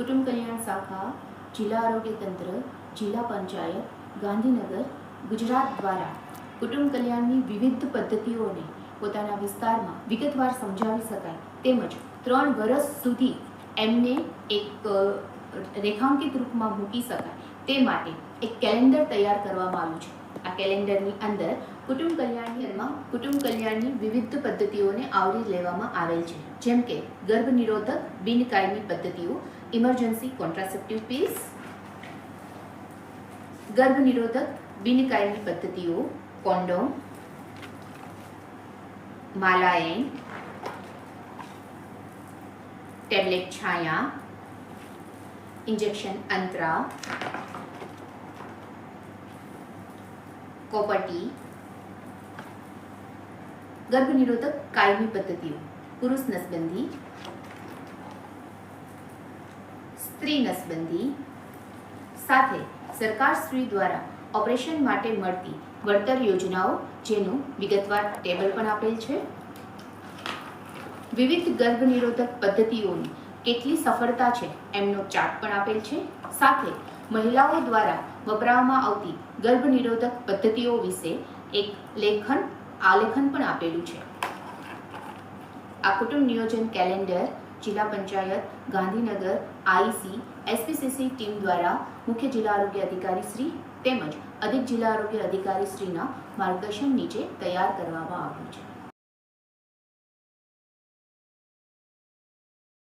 કુટુંબ કલ્યાણ શાખા, જિલ્લા આરોગ્ય તંત્ર, જિલ્લા પંચાયત, ગાંધીનગર, ગુજરાત દ્વારા કુટુંબ કલ્યાણની વિવિધ પદ્ધતિઓને પોતાના વિસ્તારમાં વિગતવાર સમજાવી શકાય તેમજ ત્રણ વર્ષ સુધી એમને એક રેખાંકિત રૂપમાં મૂકી શકાય તે માટે એક કેલેન્ડર તૈયાર કરવામાં આવ્યું છે. આ કેલેન્ડરની અંદર કુટુંબ કલ્યાણમાં કુટુંબ કલ્યાણની વિવિધ પદ્ધતિઓને આવરી લેવામાં આવેલ છે. જેમ કે ગર્ભ નિરોધક બિનકાયમી પદ્ધતિઓ ઇમરજન્સી કોન્ટ્રાસેપ્ટિવ પીસ ગર્ભ નિરોધક બિનકાયમી પદ્ધતિઓ condom માલાયન tablet Chhaya injection Antara copper T ગર્ભ નિરોધક કાયમી પદ્ધતિઓ, પુરુષ નસબંધી, સ્ત્રી નસબંધી, સાથે સરકાર શ્રી દ્વારા ઓપરેશન માટે મળતી વળતર યોજનાઓ જેનું વિગતવાર ટેબલ પણ આપેલ છે. વિવિધ ગર્ભ નિરોધક પદ્ધતિઓની કેટલી સફળતા છે એમનો ચાર્ટ પણ આપેલ છે. સાથે મહિલાઓ દ્વારા વપરાવામાં આવતી ગર્ભ નિરોધક પદ્ધતિઓ વિશે એક લેખન આલેખન પણ આપેલું છે. આ કુટુંબ નિયોજન કેલેન્ડર, જિલ્લા panchayat, Gandhinagar, IC, SPCC team દ્વારા મુખ્ય જિલ્લા આરોગ્ય અધિકારી શ્રી તેમજ અધિક જિલ્લા આરોગ્ય અધિકારી શ્રીના માર્ગદર્શન નીચે તૈયાર કરવામાં આવ્યું છે.